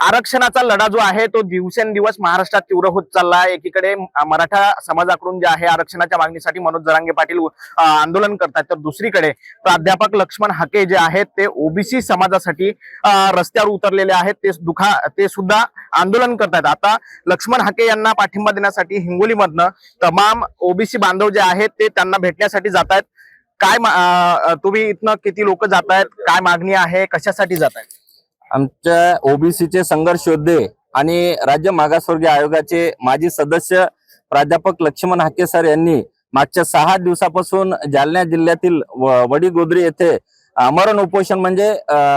आरक्षणाचा लढा जो आहे तो दिवसेंदिवस महाराष्ट्रात तीव्र होत चालला आहे एकीकडे मराठा समाजाकडून जे आहे आरक्षणाच्या मागणीसाठी मनोज जरांगे पाटील आंदोलन करतात तर दुसरीकडे प्राध्यापक लक्ष्मण हाके जे आहेत ते ओबीसी समाजासाठी रस्त्यावर उतरलेले आहेत. ते दुखा ते सुद्धा आंदोलन करतात आता लक्ष्मण हाके यांना पाठिंबा देण्यासाठी हिंगोलीमधनं तमाम ओबीसी बांधव जे आहेत ते त्यांना भेटण्यासाठी जात आहेत काय मा- तुम्ही इथनं किती लोक जात आहेत काय मागणी आहे? कशासाठी जात आहेत आमच्या ओबीसीचे संघर्ष योद्धे आणि राज्य मागासवर्गीय आयोगाचे माजी सदस्य प्राध्यापक लक्ष्मण हाके सर यांनी मागच्या सहा दिवसापासून जालना जिल्ह्यातील वडीगोद्री येथे अमरण उपोषण म्हणजे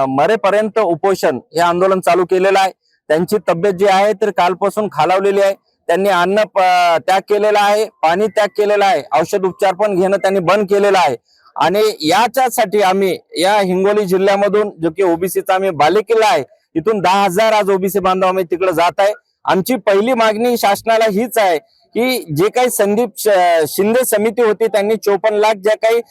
मरेपर्यंत उपोषण हे आंदोलन चालू केलेलं आहे. त्यांची तब्येत जी आहे तर कालपासून खालावलेली आहे. त्यांनी अन्न त्याग केलेला आहे पाणी त्याग केलेला आहे औषध उपचार पण घेणं त्यांनी बंद केलेलं आहे. आणि याच्यासाठी आम्ही या हिंगोली जिल्ह्यामधून जो की ओबीसीचा आम्ही बालेकिल्ला आहे इथून दहा हजार आज ओबीसी बांधव आम्ही तिकडे जात आहे. आमची पहिली मागणी शासनाला हीच आहे की जे काही संदीप शिंदे समिती होती त्यांनी चोपन्न लाख ज्या काही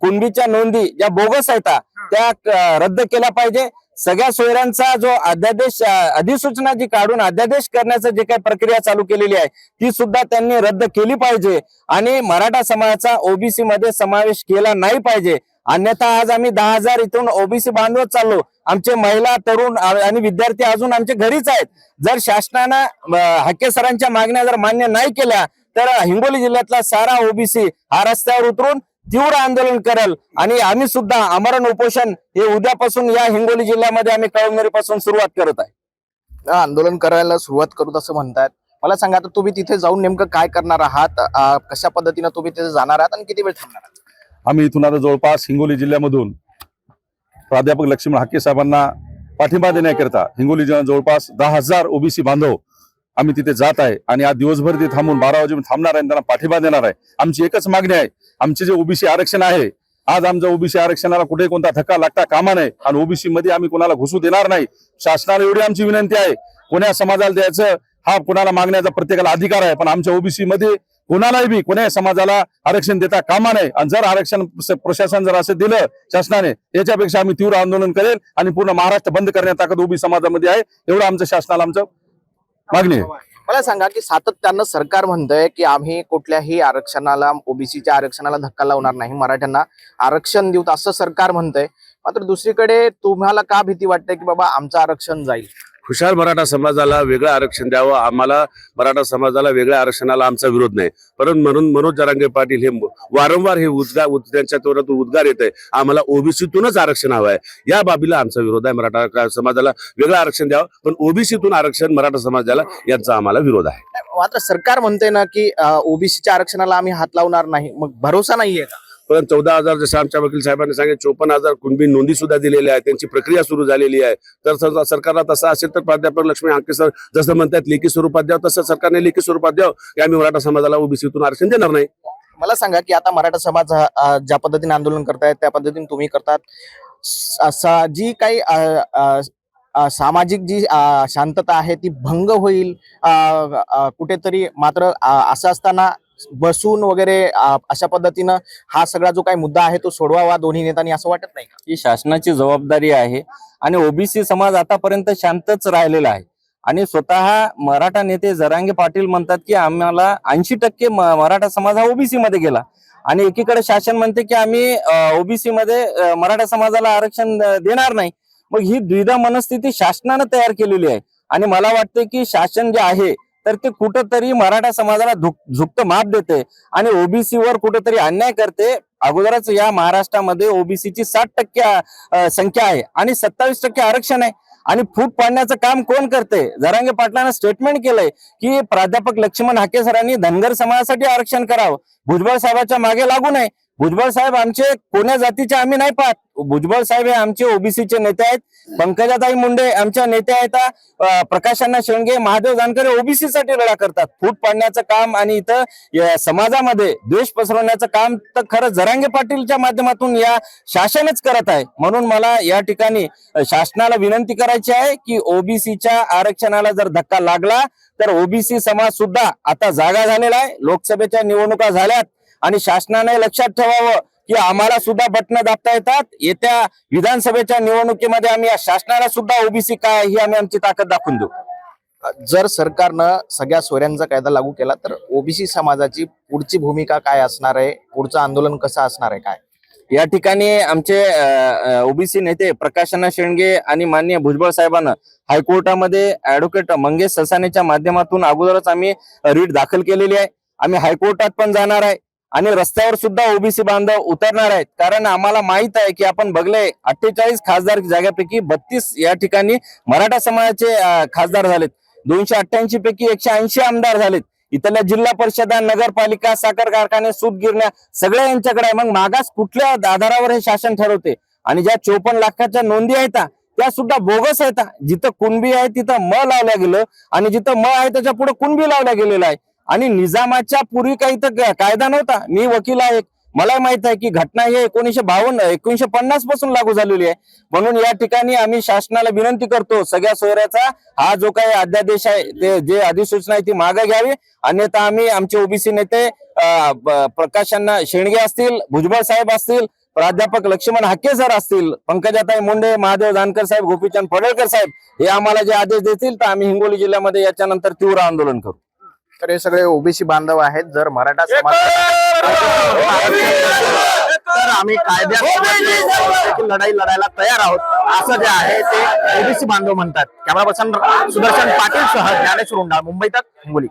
कुणबीच्या नोंदी ज्या बोगस आहेत त्या रद्द केल्या पाहिजे. सगळ्या सोयऱ्यांचा जो अध्यादेश अधिसूचना जी काढून अध्यादेश करण्याचं जे काही प्रक्रिया चालू केलेली आहे ती सुद्धा त्यांनी रद्द केली पाहिजे. आणि मराठा समाजाचा ओबीसी मध्ये समावेश केला नाही पाहिजे. अन्यथा आज आम्ही दहा हजार इथून ओबीसी बांधवत चाललो. आमचे महिला तरुण आणि विद्यार्थी अजून आमचे घरीच आहेत. जर शासनानं अ, हक्के सरांच्या मागण्या जर मान्य नाही केल्या तर हिंगोली जिल्ह्यातला सारा ओबीसी हा रस्त्यावर उतरून तीव्र आंदोलन करेल. आणि आम्ही सुद्धा आमरण उपोषण हे उद्यापासून या हिंगोली जिल्ह्यामध्ये आम्ही कळमनेरीपासून सुरुवात करत आहे. आंदोलन करायला सुरुवात करू असं म्हणतायत. मला सांगा आता तुम्ही तिथे जाऊन नेमकं काय करणार आहात? कशा पद्धतीनं तुम्ही तिथे जाणार आहात आणि किती वेळ थांबणार आहात? आम्ही इथून आता जवळपास हिंगोली जिल्ह्यामधून प्राध्यापक लक्ष्मण हाके साहेबांना पाठिंबा देण्याकरिता हिंगोली जिल्ह्यात जवळपास दहा हजार ओबीसी बांधव आम्ही तिथे जात आहे आणि आज दिवसभर ते थांबून बारा वाजे थांबणार आहे त्यांना पाठिंबा देणार आहे. आमची एकच मागणी आहे. आमचे जे ओबीसी आरक्षण आहे आज आमच्या ओबीसी आरक्षणाला कुठे कोणता धक्का लागता कामा नये आणि ओबीसी मध्ये आम्ही कोणाला घुसू देणार नाही. शासनाला एवढी आमची विनंती आहे. कोण्या समाजाला द्यायचं हा कोणाला मागण्याचा प्रत्येकाला अधिकार आहे पण आमच्या ओबीसी मध्ये कोणालाही बी कोण्याही समाजाला आरक्षण देता कामा नये. आणि जर आरक्षण प्रशासन जर असं दिलं शासनाने याच्यापेक्षा आम्ही तीव्र आंदोलन करेल आणि पूर्ण महाराष्ट्र बंद करण्यात ताकद ओबी समाजामध्ये आहे एवढं आमचं शासनाला आमचं मागणी आहे. मला सांगा की सातत्यानं सरकार म्हणतंय की आम्ही कुठल्याही आरक्षणाला ओबीसीच्या आरक्षणाला धक्का लावणार नाही मराठ्यांना आरक्षण देऊ असं सरकार म्हणतंय. मात्र दुसरीकडे तुम्हाला का भीती वाटते की बाबा आमचं आरक्षण जाईल? खुशाल मराठा समाजाला वेगळं आरक्षण द्यावं आम्हाला मराठा समाजाला वेगळ्या आरक्षणाला आमचा विरोध नाही. परंतु म्हणून मनोज जरांगे पाटील हे वारंवार हे उद्गार त्यांच्या तोंडातून उद्गार येत आहे. आम्हाला ओबीसीतूनच आरक्षण हवं आहे. या बाबीला आमचा विरोध आहे. मराठा समाजाला वेगळं आरक्षण द्यावं पण ओबीसीतून आरक्षण मराठा समाजाला यांचा आम्हाला विरोध आहे. मात्र सरकार म्हणते ना की ओबीसीच्या आरक्षणाला आम्ही हात लावणार नाही. मग भरोसा नाहीये का? पण चौदा हजार जसं आमच्या वकील साहेबांनी सांगितलं चोपन्न हजार कुणबी नोंदी सुद्धा दिलेल्या आहेत त्यांची प्रक्रिया सुरू झालेली आहे. तर सरकारला तसं असेल तर प्राध्यापक लक्ष्मी हाके सर जसं म्हणतात लेखी स्वरूपात द्यावं तसं सरकारने लेखी स्वरूपात द्यावं की आम्ही मराठा समाजाला ओबीसीतून आरक्षण देणार नाही. मला सांगा की आता मराठा समाज ज्या पद्धतीने आंदोलन करतायत त्या पद्धतीने तुम्ही करतात. जी काही सामाजिक जी शांतता आहे ती भंग होईल कुठेतरी मात्र असं असताना बसून वगैरे अशा पद्धतीनं हा सगळा जो काही मुद्दा आहे तो सोडवावा दोन्ही नेत्यांनी असं वाटत नाही ही शासनाची जबाबदारी आहे आणि ओबीसी समाज आतापर्यंत शांतच राहिलेला आहे. आणि स्वतः मराठा नेते जरांगे पाटील म्हणतात की आम्हाला ऐंशी टक्के मराठा समाज हा ओबीसी मध्ये गेला. आणि एकीकडे शासन म्हणते की आम्ही ओबीसी मध्ये मराठा समाजाला आरक्षण देणार नाही. मग ही द्विधा मनस्थिती शासनानं तयार केलेली आहे. आणि मला वाटतं की शासन जे आहे तर ते कुठंतरी मराठा समाजाला झुक- झुकतं माप देते आणि ओबीसी वर कुठंतरी अन्याय करते. अगोदरच या महाराष्ट्रामध्ये ओबीसीची साठ टक्के संख्या आहे आणि सत्तावीस टक्के आरक्षण आहे. आणि फूट पाडण्याचं काम कोण करते? जरांगे पाटलानं स्टेटमेंट केलंय की प्राध्यापक लक्ष्मण हाके सरांनी धनगर समाजासाठी आरक्षण करावं. भुजबळ साहेबांच्या मागे लागू नये. भुजबळ साहेब आमचे कोण्या जातीचे आम्ही नाही पाहत. भुजबळ साहेब हे आमचे ओबीसीचे नेते आहेत. पंकजाताई मुंडे आमच्या नेते आहेत. प्रकाशांना शेंडगे महादेव जानकर ओबीसी साठी लढा करतात. फूट पाडण्याचं काम आणि इथं समाजामध्ये द्वेष पसरवण्याचं काम तर खरं जरांगे पाटीलच्या माध्यमातून या शासनच करत आहे. म्हणून मला या ठिकाणी शासनाला विनंती करायची आहे की ओबीसीच्या आरक्षणाला जर धक्का लागला तर ओबीसी समाज सुद्धा आता जागा झालेला आहे. लोकसभेच्या निवडणुका झाल्यात. आणि शासनाने लक्षात ठेवावं की आम्हाला सुद्धा बटणं दाबता येतात. येत्या विधानसभेच्या निवडणुकीमध्ये आम्ही शासनाला सुद्धा ओबीसी काय ही आम्ही आमची ताकद दाखवून देऊ. जर सरकारनं सगळ्या सोयऱ्यांचा कायदा लागू केला तर ओबीसी समाजाची पुढची भूमिका काय असणार आहे? पुढचं आंदोलन कसं असणार आहे? काय? या ठिकाणी आमचे ओबीसी नेते प्रकाशना शेंडगे आणि माननीय भुजबळ साहेबांना हायकोर्टामध्ये ऍडव्होकेट मंगेश ससानेच्या माध्यमातून अगोदरच आम्ही रिट दाखल केलेली आहे. आम्ही हायकोर्टात पण जाणार आहे. आणि रस्त्यावर सुद्धा ओबीसी बांधव उतरणार आहेत. कारण आम्हाला माहीत आहे की आपण बघले अठ्ठेचाळीस खासदार जागापैकी बत्तीस या ठिकाणी मराठा समाजाचे खासदार झालेत. दोनशे अठ्ठ्याऐंशी पैकी एकशे ऐंशी आमदार झालेत. इथल्या जिल्हा परिषदा नगरपालिका साखर कारखाने सूत गिरण्या सगळ्या यांच्याकडे आहे. मग मागास कुठल्या आधारावर हे शासन ठरवते? आणि ज्या चोपन्न लाखाच्या नोंदी आहेत त्या सुद्धा बोगस आहेत जिथं कुणबी आहे तिथं म लावल्या गेलं आणि जिथं म आहे त्याच्या पुढे कुणबी लावल्या गेलेलं आहे. आणि निजामाच्या पूर्वी काही तर कायदा नव्हता. मी वकील आहे. मला माहीत आहे की घटना ही एकोणीशे बावन्न एकोणीशे पन्नासपासून लागू झालेली आहे. म्हणून या ठिकाणी आम्ही शासनाला विनंती करतो सगळ्या सोयऱ्याचा हा जो काही अध्यादेश आहे ते जे अधिसूचना आहे ती मागे घ्यावी. अन्यथा आम्ही आमचे ओबीसी नेते प्रकाशांना शेणगे असतील भुजबळ साहेब असतील प्राध्यापक लक्ष्मण हाके सर असतील पंकजाताई मुंडे महादेव जानकर साहेब गोपीचंद पडळकर साहेब हे आम्हाला जे आदेश देतील तर आम्ही हिंगोली जिल्ह्यामध्ये याच्यानंतर तीव्र आंदोलन करू. तर हे सगळे ओबीसी बांधव आहेत. जर मराठा समाज तर आम्ही कायद्यात लढाई लढायला तयार आहोत. असं जे आहे ते ओबीसी बांधव म्हणतात. कॅमेरा पर्सन सुदर्शन पाटील सह ज्ञानेश्वर उंडाळ. मुंबई तक हिंगोली.